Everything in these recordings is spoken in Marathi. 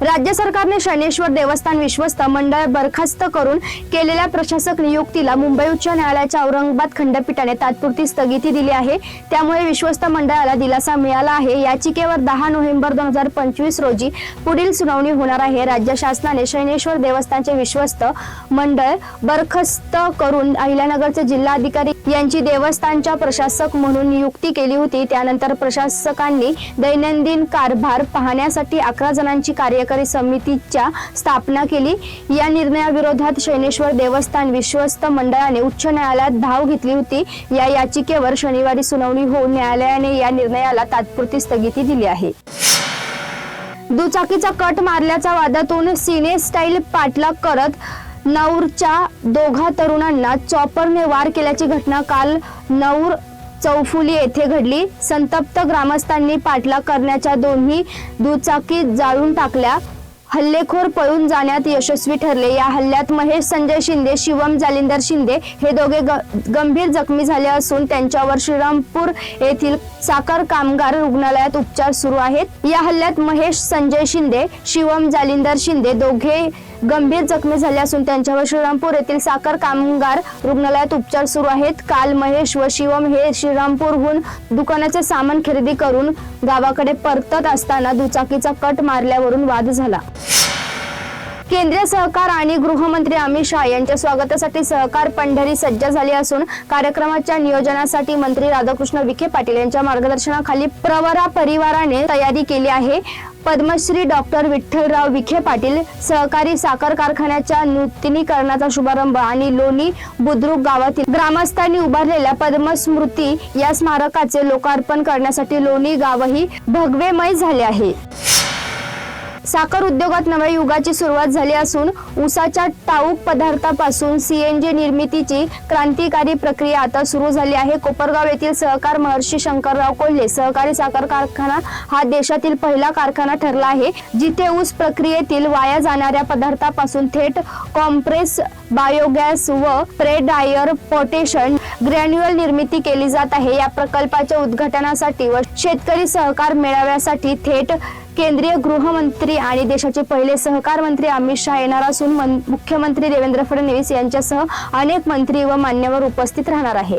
राज्य सरकारने शनेश्वर देवस्थान विश्वस्त मंडळ बरखास्त करून केलेल्या प्रशासक नियुक्तीला मुंबई उच्च न्यायालयाच्या औरंगाबाद खंडपीठाने तात्पुरती स्थगिती दिली आहे. त्यामुळे विश्वस्त मंडळाला दिलासा मिळाला आहे. याचिकेवर दहा नोव्हेंबर दोन हजार पंचवीस रोजी पुढील सुनावणी होणार आहे. राज्य शासनाने शैनेश्वर देवस्थानचे विश्वस्त मंडळ बरखास्त करून अहिल्यानगरचे जिल्हाधिकारी यांची देवस्थानच्या प्रशासक म्हणून नियुक्ती केली होती. त्यानंतर प्रशासकांनी दैनंदिन कारभार पाहण्यासाठी अकरा जणांची कार्य कार्यकारी समितीच्या स्थापना केली. या निर्णयाविरोधात शैनेश्वर देवस्थान विश्वस्त मंडळाने उच्च न्यायालयात धाव घेतली होती. या याचिकेवर शनिवारी सुनावणी होऊन न्यायालयाने या निर्णयाला तात्पुरती स्थगिती दिली आहे. दुचाकीचा कट मारल्याच्या वादातून सिने स्टाईल पाठलाग करत नौरच्या दोघा तरुणांना चॉपरने वार केल्याची घटना काल नौर चौफुली येथे घडली. संतप्त ग्रामस्थांनी पाठलाग करण्याच्या दोन्ही दुचाकी जाळून टाकल्या. हल्लेखोर पळून जाण्यात यशस्वी ठरले. या हल्ल्यात महेश संजय शिंदे शिवम जालिंदर शिंदे हे दोघे ग- गंभीर जखमी झाले असून त्यांच्यावर श्रीरामपूर येथील साखर कामगार रुग्णालयात उपचार सुरू आहेत. या हल्ल्यात महेश संजय शिंदे शिवम जालिंदर शिंदे दोघे गंभीर जखमी झाले असून त्यांच्यावर श्रीरामपूर येथील साखर कामगार रुग्णालयात उपचार सुरू आहेत. काल महेश व शिवम हे श्रीरामपूरहून दुकानाचे सामान खरेदी करून गावाकडे परतत असताना दुचाकीचा कट मारल्यावरून वाद झाला. केंद्रीय सहकार आणि गृहमंत्री अमित शहा यांच्या स्वागतासाठी सहकार पंढरी सज्ज झाली असून कार्यक्रमाच्या नियोजनासाठी मंत्री राधाकृष्ण विखे पाटील यांच्या मार्गदर्शनाखाली प्रवरा परिवाराने तयारी केली आहे. पद्मश्री डॉक्टर विठ्ठलराव विखे पाटील सहकारी साखर कारखान्याच्या नूतनीकरणाचा शुभारंभ आणि लोणी बुद्रुक गावातील ग्रामस्थांनी उभारलेल्या पद्मस्मृती या स्मारकाचे लोकार्पण करण्यासाठी लोणी गावही भगवेमय झाले आहे. साखर उद्योगात नव्या युगाची सुरुवात झाली असून उसाच्या टाऊक पदार्थापासून सीएनजी निर्मितीची क्रांतिकारी प्रक्रिया आता सुरू झाली आहे. कोपरगाव येथील सहकार महर्षी शंकरराव कोल्हे सहकारी साखर कारखाना हा देशातील पहिला कारखाना ठरला आहे जिथे ऊस प्रक्रियेतील वाया जाणाऱ्या पदार्थापासून थेट कॉम्प्रेस बायोगॅस व प्रेडायर पोटेशन ग्रॅन्युअल निर्मिती केली जात आहे. या प्रकल्पाच्या उद्घाटनासाठी व शेतकरी सहकार मेळाव्यासाठी थेट केंद्रीय गृहमंत्री आणि देशाचे पहिले सहकार मंत्री अमित शहा येणार असून मुख्यमंत्री देवेंद्र फडणवीस यांच्यासह अनेक मंत्री व मान्यवर उपस्थित राहणार आहे.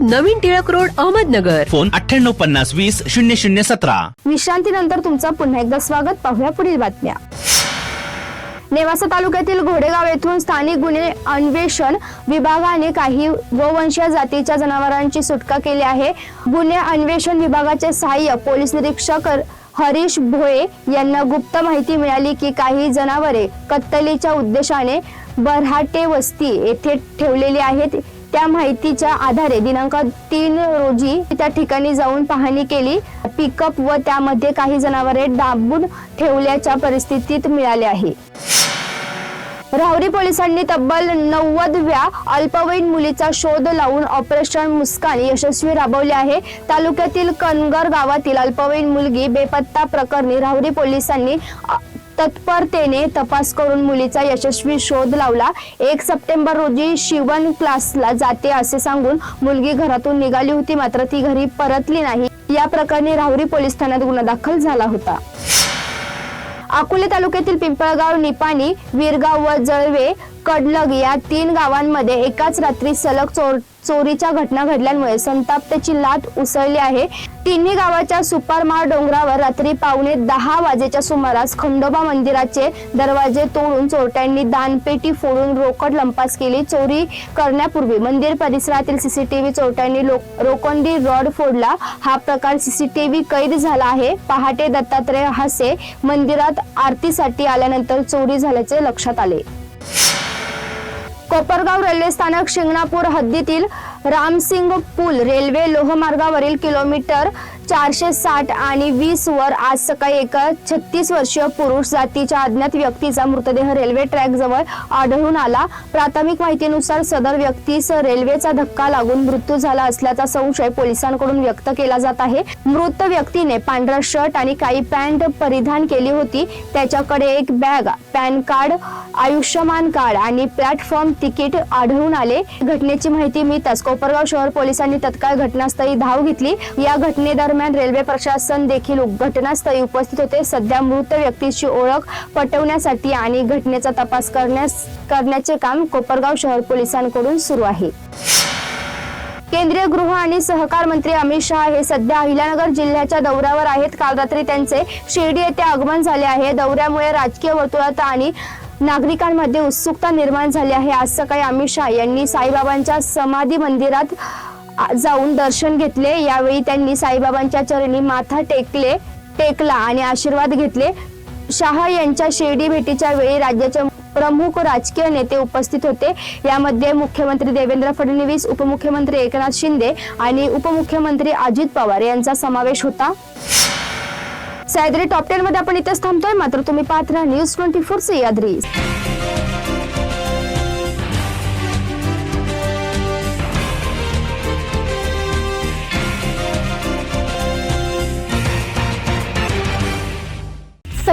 नवीन टिळक रोड अहमदनगर. फोन अठ्ठ्याण्णव पन्नास वीस शून्य शून्य सतरा. विश्रांतीनंतर तुमचं पुन्हा एकदा स्वागत. पाहूया पुढील बातम्या. नेवासा तालुक्यातील घोडेगाव येथून स्थानिक गुन्हे अन्वेषण विभागाने काही गोवंशीय जातीच्या जनावरांची सुटका केली आहे. गुन्हे अन्वेषण विभागाचे सहाय्यक पोलीस निरीक्षक हरीश भोये यांना गुप्त माहिती मिळाली की काही जनावरे कत्तलीच्या उद्देशाने बऱ्हाटे वस्ती येथे ठेवलेली आहेत. त्या माहितीच्या आधारे दिनांक तीन रोजी त्या ठिकाणी जाऊन पाहणी केली. पिकअप व त्यामध्ये काही जनावरे दाबून ठेवल्याच्या परिस्थितीत मिळाले आहे. राहुरी पोलिसांनी तब्बल नव्वदव्या अल्पवयीन मुलीचा शोध लावून ऑपरेशन मुस्कान यशस्वी राबवले आहे. तालुक्यातील कनगर गावातील अल्पवयीन मुलगी बेपत्ता प्रकरणी राहुरी पोलिसांनी तत्परतेने तपास करून मुलीचा यशस्वी शोध लावला. एक सप्टेंबर रोजी शिवण क्लासला जाते असे सांगून मुलगी घरातून निघाली होती मात्र ती घरी परतली नाही. या प्रकरणी राहुरी पोलीस ठाण्यात गुन्हा दाखल झाला होता. अकोले तालुक्यातील पिंपळगाव निपाणी वीरगाव व जळवे कडलग या तीन गावांमध्ये एकाच रात्री सलग चोर चोरीच्या घटना घडल्यामुळे संतापतेची लाट उसळली आहे. तिन्ही गावाच्या सुपरमार डोंगरावर रात्री पावणे दहा वाजेच्या सुमारास खंडोबा मंदिराचे दरवाजे तोडून चोरट्यांनी दानपेटी फोडून रोकड लंपास केली. चोरी करण्यापूर्वी मंदिर परिसरातील सीसीटीव्ही चोरट्यांनी लो- रॉड फोडला. हा प्रकार सीसीटीव्ही कैद झाला आहे. पहाटे दत्तात्रय हासे मंदिरात आरतीसाठी आल्यानंतर चोरी झाल्याचे लक्षात आले. कोपरगाव रेल्वे स्थानक शिंगणापूर हद्दीतील रामसिंग पूल रेल्वे लोहमार्गावरील किलोमीटर चारशे साठ आणि वीस वर आज सकाळी एका छत्तीस वर्षीय पुरुष जातीच्या अज्ञात व्यक्तीचा मृतदेह रेल्वे ट्रॅक जवळ आढळून आला. प्राथमिक माहितीनुसार सदर व्यक्तीस रेल्वेचा धक्का लागून मृत्यू झाला असल्याचा संशय पोलिसांकडून व्यक्त केला जात आहे. मृत व्यक्तीने पांढरा शर्ट आणि काही पॅन्ट परिधान केली होती. त्याच्याकडे एक bag PAN card Ayushman card आणि प्लॅटफॉर्म तिकीट आढळून आले. घटनेची माहिती मिळताच कोपरगाव शहर पोलिसांनी तत्काळ घटनास्थळी धाव घेतली. या घटनेदरम्यान दरम्यान रेल्वे प्रशासन देखील घटनास्थळी उपस्थित होते. सध्या मृत व्यक्तीची ओळख पटवण्यासाठी आणि घटनेचा तपास करण्यास करण्याचे काम कोपरगाव शहर पोलिसांकडून सुरू आहे. केंद्रीय गृह आणि सहकार मंत्री अमित शहा हे सध्या अहिल्यानगर जिल्ह्याच्या दौऱ्यावर आहेत. काल रात्री त्यांचे शिर्डी येथे आगमन झाले आहे. दौऱ्यामुळे राजकीय वर्तुळात आणि नागरिकांमध्ये उत्सुकता निर्माण झाली आहे. आज सकाळी अमित शहा यांनी साईबाबांच्या समाधी मंदिरात जाऊन दर्शन घेतले. यावेळी त्यांनी साईबाबांच्या चरणी माथा टेकले टेकला आणि आशीर्वाद घेतले. शहा यांच्या शिर्डी भेटीच्या वेळी राज्याचे प्रमुख राजकीय नेते उपस्थित होते. यामध्ये मुख्यमंत्री देवेंद्र फडणवीस उपमुख्यमंत्री एकनाथ शिंदे आणि उपमुख्यमंत्री अजित पवार यांचा समावेश होता. सह्याद्री टॉप टेन मध्ये आपण इथेच थांबतोय. मात्र तुम्ही पाहत राहा news twenty four Sahyadri